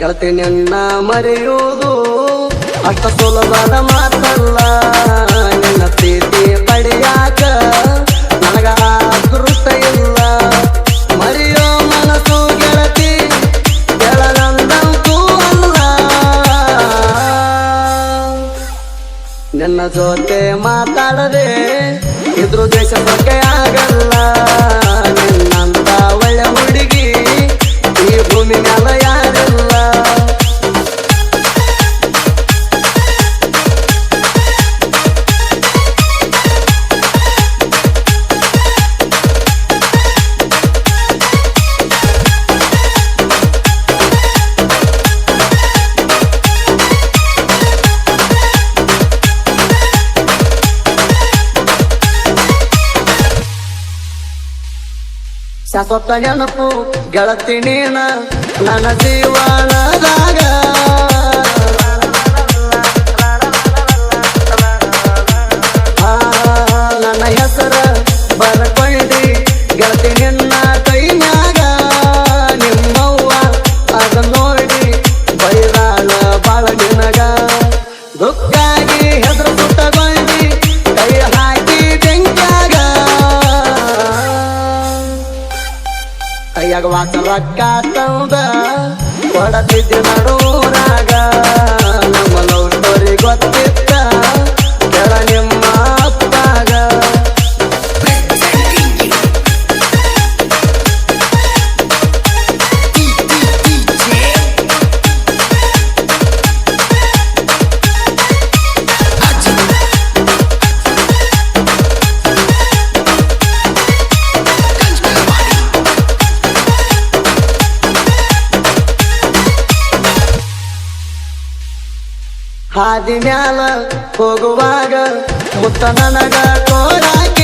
ಗೆಳತಿ ಮರೆಯೋದು ಅಷ್ಟ ಸುಲಭದ ಮಾತಲ್ಲ. ನಿನ್ನ ಪ್ರೀತಿ ಪಡೆಯಾಕ ನನಗ ಅದೃಷ್ಟ ಇಲ್ಲ. ಮರೆಯೋ ಮನಸ್ಸು ಗೆಳತಿ ಗೆಳನಂದಂತೂ ಅಲ್ಲ. ನಿನ್ನ ಜೊತೆ ಮಾತಾಡದೆ ಇದ್ರು ದೇಶ ಬಗ್ಗೆ ಆಗಲ್ಲ. ಶಾಶ್ವತ ನೆನಪು ಗೆಳತಿ ನೀನ ನನ್ನ ಜೀವನದಾಗ. ರೊಕ್ಕ ತಂದ ಕೊಡತಿದ್ದೆ ನಡೂರಾಗ ನಮ್ಮ ಲವ್ ಸ್ಟೋರಿ ಗೊತ್ತಿತ್ತ. ಕೆಳ ನಿಮ್ಮ ಹಾದಿ ಮ್ಯಾಲ ಹೋಗುವಾಗ ಮುತ್ತ ನನಗ ಕೋರಾಕಿ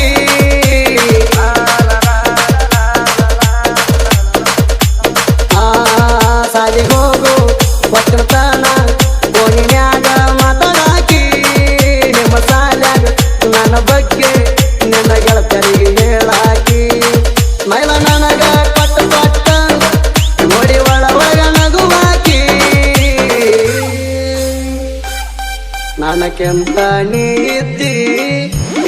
ನನಕ್ಕೆಂತ ನೀ ಇದ್ದಿ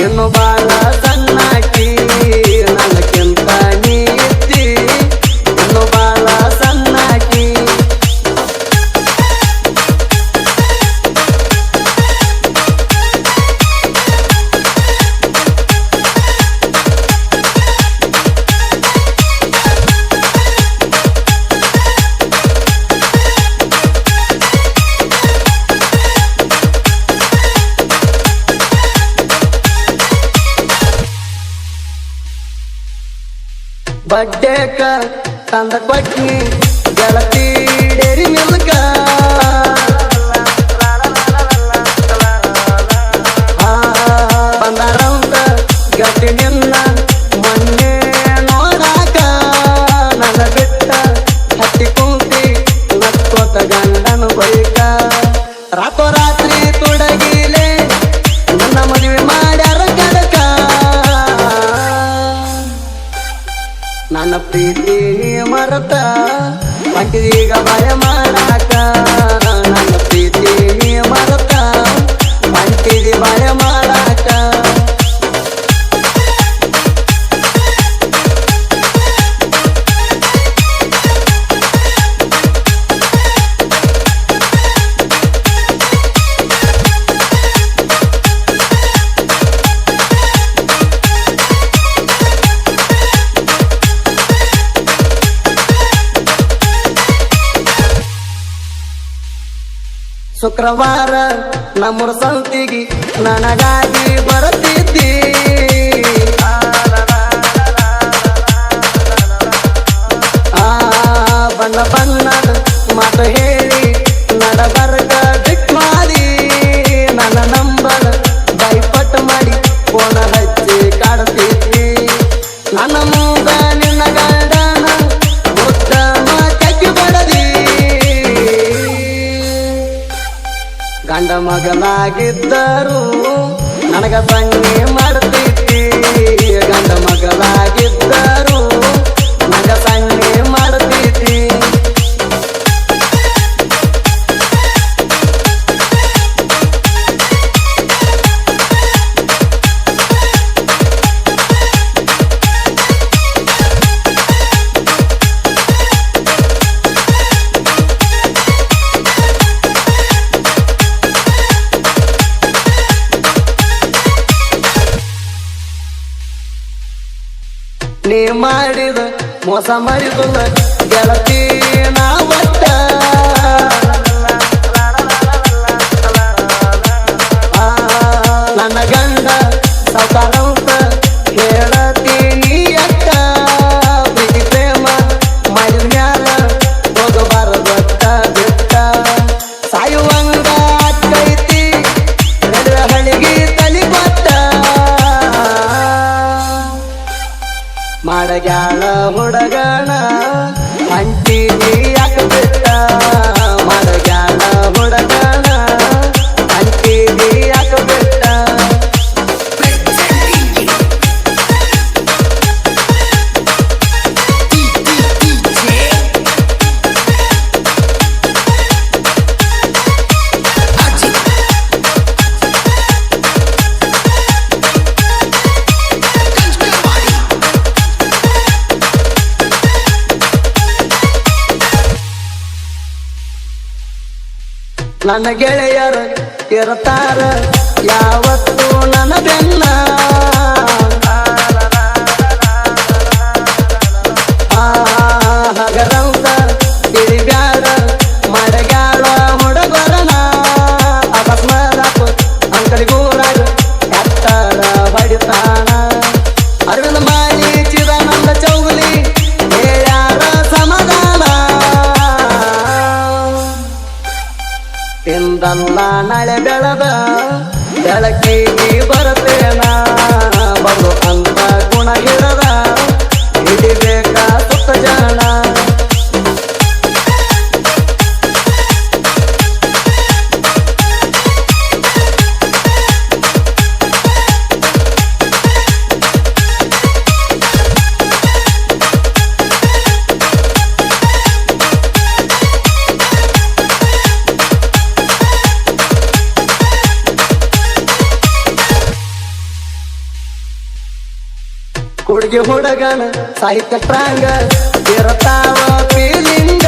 ಇನ್ನು ಬಾಳ ಸಣ್ಣಾಕಿ ನನಕ್ಕೆಂತ ಬಡ್ಡೇಕ ತಂದ ಕೊಟ್ಟಿ ಗೆಳತಿ ಶುಕ್ರವಾರ ನಮ್ಮೂರ ಸಂತಿಗೆ ನನಗಾಗಿ ಬರುತ್ತಿದ್ದಿ. ಆ ಬಣ್ಣ ಬಣ್ಣದ ಮಾತು ಹೇಳಿ ನಡ ಬಿಟ್ ಮಗಲಾಗಿದ್ದರು ನನಗ ತಂಗಿ ಮಾಡ್ತಿದ್ದಿ ಗಂಡ ಮಗಲಾಗಿದ್ದರು ನೀ ಮಾಡಿದ ಮೋಸ ಮಾಡಿದ ಗೆಳತಿ ನಾವು. ನನಗ್ಯಾಳ ಹುಡುಗನ ನನ್ನ ಗೆಳೆಯರು ಇರ್ತಾರ ಯಾವತ್ತೂ ನನ್ನ ಬೆನ್ನ ಹುಡುಗಿ ಹುಡುಗನ ಸಾಹಿತ್ಯ ಪ್ರಾಂಗ ಇರತಾವ ಪೀಲಿಂಗ.